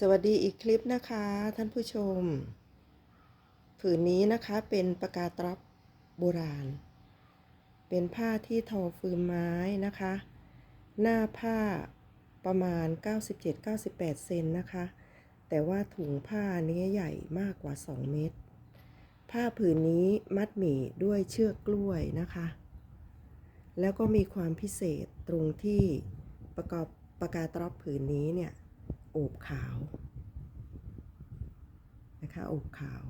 สวัสดีอีกคลิปนะคะ ท่านผู้ชม ผืนนี้นะคะเป็นปากกาตรับโบราณ เป็นผ้าที่ทอฟืนไม้นะคะ หน้าผ้าประมาณ 97-98 เซนนะคะ แต่ว่าถุงผ้านี้ใหญ่มากกว่า 2 เมตร ผ้าผืนนี้มัดหมี่ด้วยเชือกกล้วยนะคะ แล้วก็มีความพิเศษตรงที่ประกอบปากกาตรับผืนนี้เนี่ย โอบขาวนะคะโอบขาว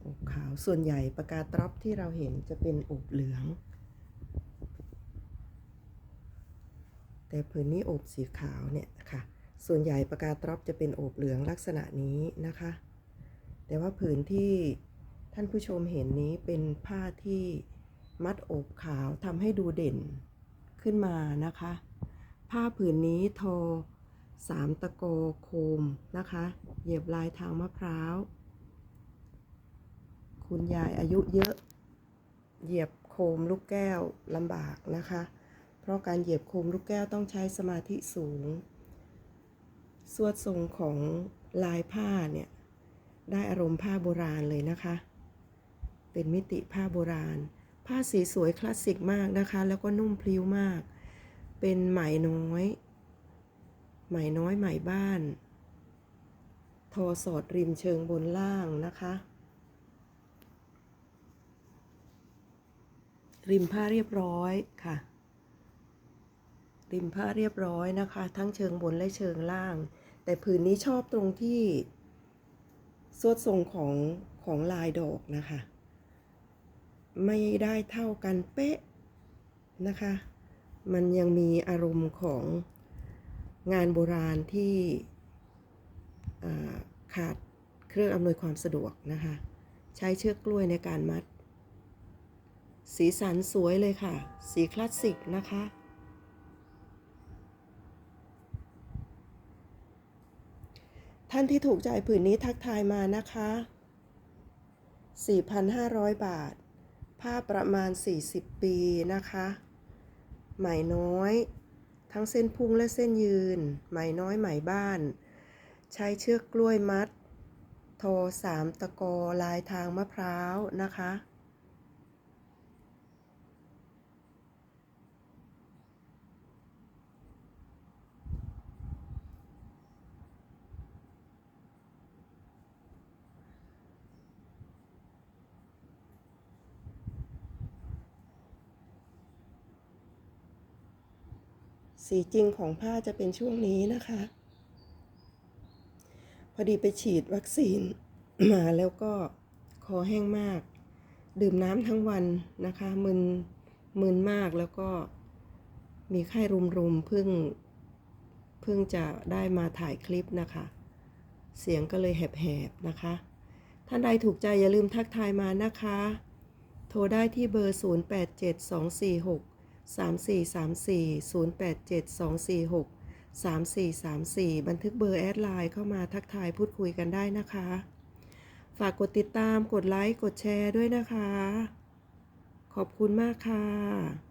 โอบขาวส่วนใหญ่ปากกาตรับที่เราเห็นจะเป็นโอบเหลือง แต่ผืนนี้โอบสีขาวเนี่ยค่ะส่วนใหญ่ปากกาตรับจะเป็นโอบเหลืองลักษณะนี้นะคะ แต่ว่าผืนที่ท่านผู้ชมเห็นนี้เป็นผ้าที่มัดโอบขาวทำให้ดูเด่นขึ้นมานะคะ ผ้าผืนนี้โท สามตะโกโคมนะคะ เหยียบลายทางมะพร้าว คุณยายอายุเยอะ เหยียบโคมลูกแก้วลำบากนะคะ เพราะการเหยียบโคมลูกแก้วต้องใช้สมาธิสูง สวดทรงของลายผ้าเนี่ย ได้อารมณ์ผ้าโบราณเลยนะคะ เป็นมิติผ้าโบราณ ผ้าสีสวยคลาสสิกมากนะคะ แล้วก็นุ่มพลิ้วมาก เป็นไหมน้อย ไหมน้อยไหมบ้าน ทอสอดริมเชิงบนล่างนะคะ ริมผ้าเรียบร้อยค่ะ ริมผ้าเรียบร้อยนะคะ ทั้งเชิงบนและเชิงล่าง แต่ผืนนี้ชอบตรงที่สวดทรงของของลายดอกนะคะ ไม่ได้เท่ากันเป๊ะนะคะ มันยังมีอารมณ์ของ งานโบราณที่าขาดเครื่องอำนวยความสะดวกนะคะ ใช้เชือกกล้วยในการมัด สีสันสวยเลยค่ะ สีคลาสสิกนะคะ ท่านที่ถูกใจผืนนี้ทักทายมานะคะ 4,500 บาท ผ้าประมาณ 40 ปีนะคะ ไหมน้อย ทั้งเส้นพุ่งและเส้นยืน ไหมน้อยไหมบ้าน ใช้เชือกกล้วยมัดโทอสามตะกอลายทางมะพร้าวนะคะ สีจริงของผ้าจะเป็นช่วงนี้นะคะ พอดีไปฉีดวัคซีนมาแล้วก็คอแห้งมาก ดื่มน้ำทั้งวันนะคะ มึนมึนมากแล้วก็มีไข้รุมๆเพิ่งเพิ่งจะได้มาถ่ายคลิปนะคะ เสียงก็เลยแหบๆนะคะ ท่านใดถูกใจอย่าลืมทักทายมานะคะ โทรได้ที่เบอร์ 087246 3434 087246 3434 บันทึกเบอร์แอดไลน์เข้ามาทักทายพูดคุยกันได้นะคะ ฝากกดติดตามกดไลค์ กดแชร์ด้วยนะคะ ขอบคุณมากค่ะ